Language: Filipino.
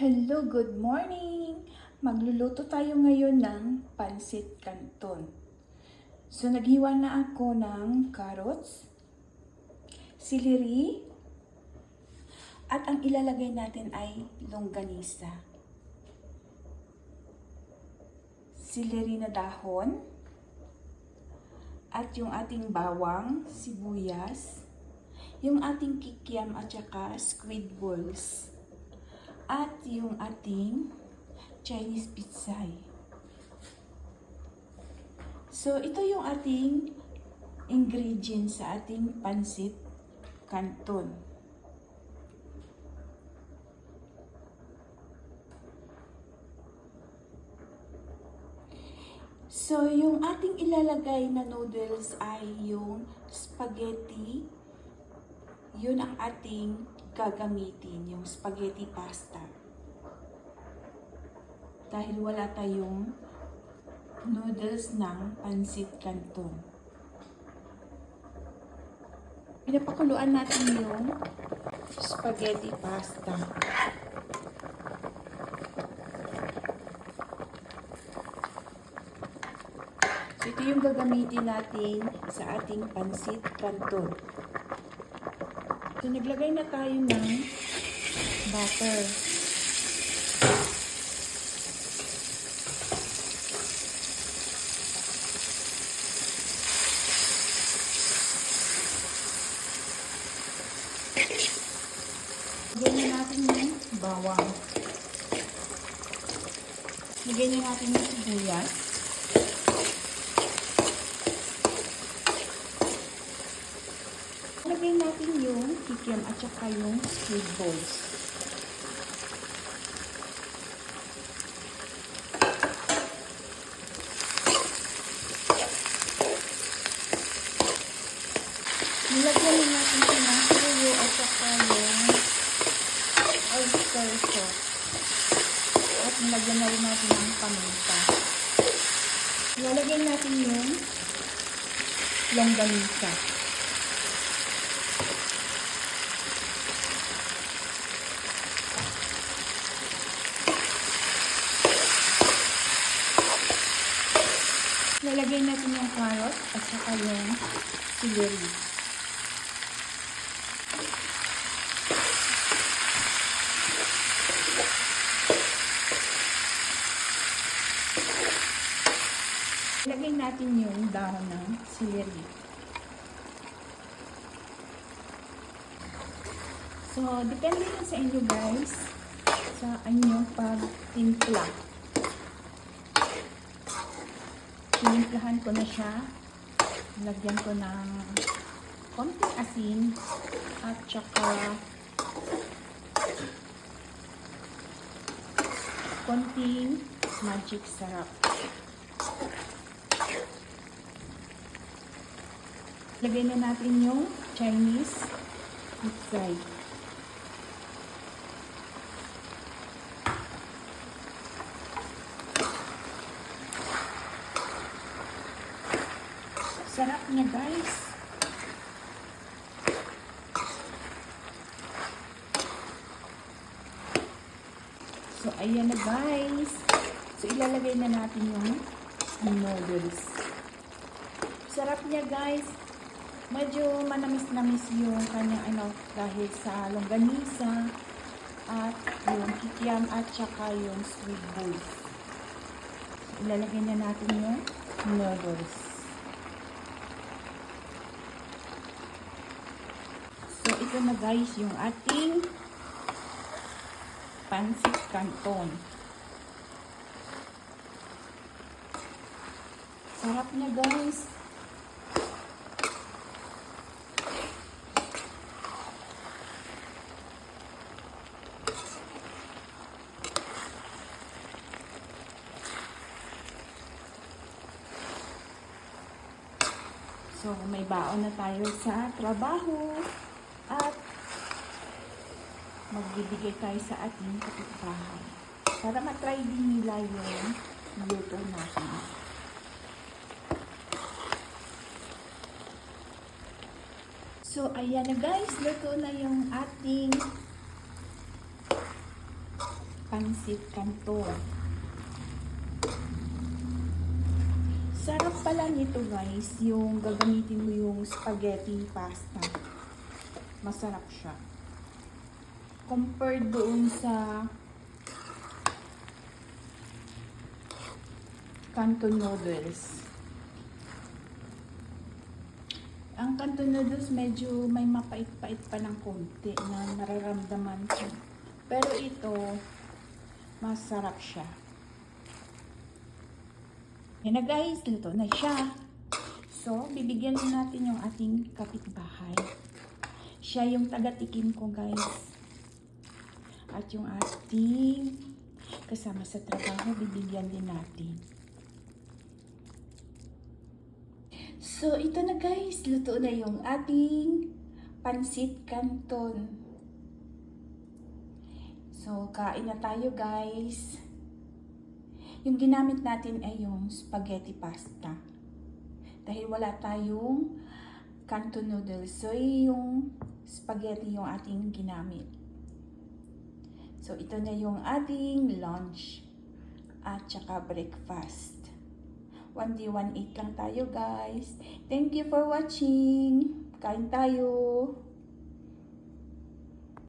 Hello, good morning! Magluluto tayo ngayon ng pansit canton. So, naghiwa na ako ng carrots, celery, at ang ilalagay natin ay longganisa. Celery na dahon, at yung ating bawang, sibuyas, yung ating kikiam at saka squid balls at yung ating Chinese pitsay. So, ito yung ating ingredients sa ating pansit canton. So, yung ating ilalagay na noodles ay yung spaghetti. Yun ang ating gagamitin, yung spaghetti pasta. Dahil wala tayong noodles ng pansit canton. Pinapakuluan natin yung spaghetti pasta. So, ito yung gagamitin natin sa ating pansit canton. So, naglagay na tayo ng butter. Lagyan na natin yung bawang. Lagyan na natin yung sibuyas. Lagyan natin yung kikiam at saka yung squid balls. Nilagyan na natin siya ng tuyo at saka yung oyster sauce. At nilagyan na rin natin ng paminta. Ilalagay natin yung longganisa. Lalagay natin yung carrot at saka yung celery. Lagay natin yung dahon ng celery. So, depende yun sa inyo guys sa inyong pagtimpla. Tinimplahan ko na siya. Lagyan ko ng konting asin at saka konting magic sarap. Lagay na natin yung Chinese pitsay. Sarap niya guys. So, ayan na guys. So, ilalagay na natin yung noodles. Sarap niya guys. Medyo manamis-namis yung kanyang ano dahil sa longganisa at yung kikiam at saka yung sweet balls. So, ilalagay na natin yung noodles. So, ito na guys yung ating pansit canton. Sarap niya guys. So, may baon na tayo sa trabaho. At magbibigay tayo sa ating kapitbahay. Para matry din nila yung luto natin. So, ayan na guys. Luto na yung ating pansit canton. Sarap pala nito guys, yung gagamitin mo yung spaghetti pasta. Masarap siya. Compared doon sa canton noodles. Ang canton noodles medyo may mapait-pait pa ng konti na nararamdaman ko. Pero ito, masarap siya. Yan na guys, luto na siya. So, bibigyan na natin yung ating kapitbahay. Siya yung taga-tikim ko guys. At yung ating kasama sa trabaho, bibigyan din natin. So, ito na guys, luto na yung ating pansit canton. So, kain na tayo guys. Yung ginamit natin ay yung spaghetti pasta. Dahil wala tayong canton noodles. So, yung spaghetti yung ating ginamit. So, ito na yung ating lunch at saka breakfast. 1D18 lang tayo guys. Thank you for watching. Kain tayo.